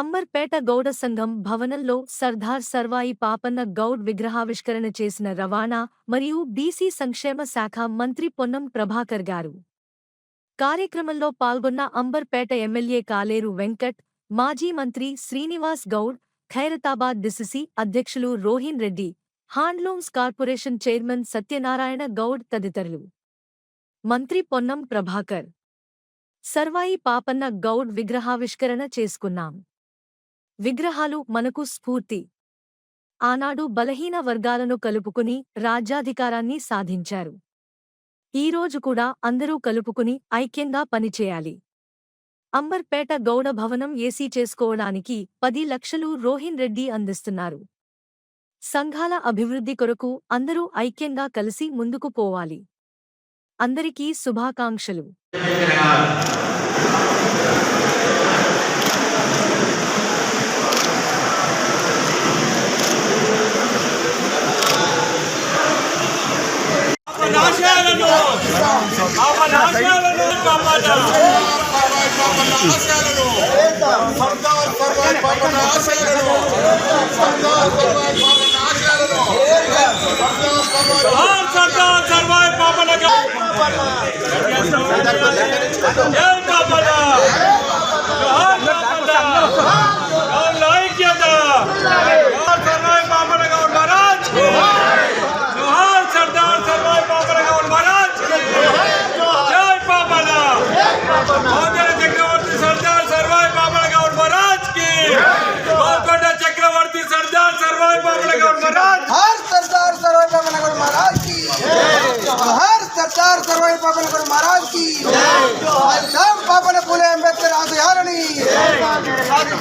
అంబర్పేట గౌడ సంఘం భవనంలో సర్దార్ సర్వాయి పాపన్న గౌడ్ విగ్రహావిష్కరణ చేసిన రవాణా మరియు బీసీ సంక్షేమ శాఖ మంత్రి పొన్నం ప్రభాకర్ గారు. కార్యక్రమంలో పాల్గొన్న అంబర్పేట ఎమ్మెల్యే కాలేరు వెంకట్ మాజీ మంత్రి శ్రీనివాస్ గౌడ్ ఖైరతాబాద్ డిసిసి అధ్యక్షులు Rohin Reddy handlooms corporation chairman Satyanarayana Goud తదితరులు. మంత్రి పొన్నం ప్రభాకర్. సర్వాయి పాపన్న గౌడ్ విగ్రహావిష్కరణ చేసుకున్నాం. విగ్రహాలు మనకు స్ఫూర్తి. ఆనాడు బలహీన వర్గాలను కలుపుకుని రాజ్యాధికారాన్ని సాధించారు. ఈరోజు కూడా అందరూ కలుపుకుని ఐక్యంగా పనిచేయాలి. అంబర్పేట గౌడ భవనం ఏసీ చేసుకోవడానికి పది లక్షలు రోహిన్ రెడ్డి అందిస్తున్నారు. సంఘాల అభివృద్ధి కొరకు అందరూ ఐక్యంగా కలిసి ముందుకు పోవాలి. అందరికీ శుభాకాంక్షలు. సర్దార్ సర్వాయి ఆశయాలను సర్దార్ సర్వాయి పాపన ఆశయాలను సర్దార్ సర్వాయి జోహార్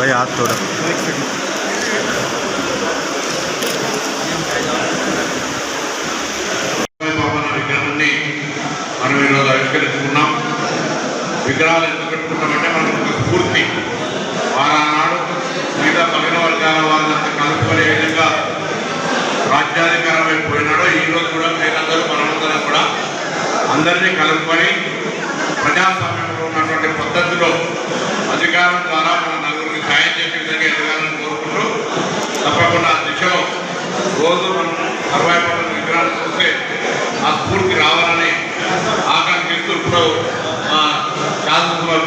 Bayağı doğru. విగ్రహాలు మనకు ఒక స్ఫూర్తి. వారానాడు మిగతా తగిన వర్గాల వాళ్ళంతా కలుపుకునే విధంగా రాజ్యాధికారమై పోయినాడో ఈరోజు కూడా మీరందరూ మనమందరం కూడా అందరినీ కలుపుకొని ప్రజాస్వామ్యం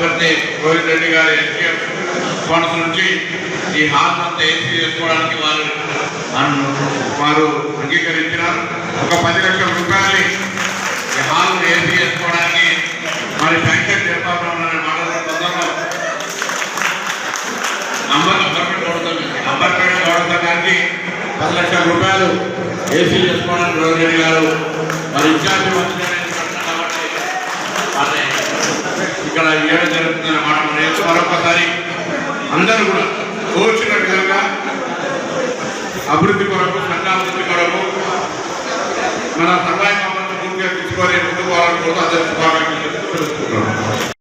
శాసనసభ రోహిత్ రెడ్డి గారి ఎస్పీఎఫ్ ఫండ్స్ నుంచి ఈ హాల్ అంతా ఏసీ చేసుకోవడానికి వారు వారు అంగీకరించినారు. ఒక పది లక్షల రూపాయలని ఈ హాల్ ఏసీ చేసుకోవడానికి మరి శాంక్షన్ చేస్తా ఉన్నారనే మాటలు తొందరలో అంబర్ అంబర్పేట గౌడతో అంబర్పేట గౌడ సంఘానికి పది లక్షల రూపాయలు ఏసీ చేసుకోవడానికి రోహిత్ రెడ్డి గారు మరి ఇన్ఛార్జి మంత్రి ఇక్కడ ఇవ్వడం జరుగుతుందనే మాట మనం మరొకసారి అందరూ కూడా తోచిన విధంగా అభివృద్ధి కొరకు సంఘాభివృద్ధి కొరకు మన సర్వాయి పూర్తిగా తీసుకొని ముందుకు కూడా అందరికీ శుభాకాంక్షలు తెలుసుకుంటున్నాం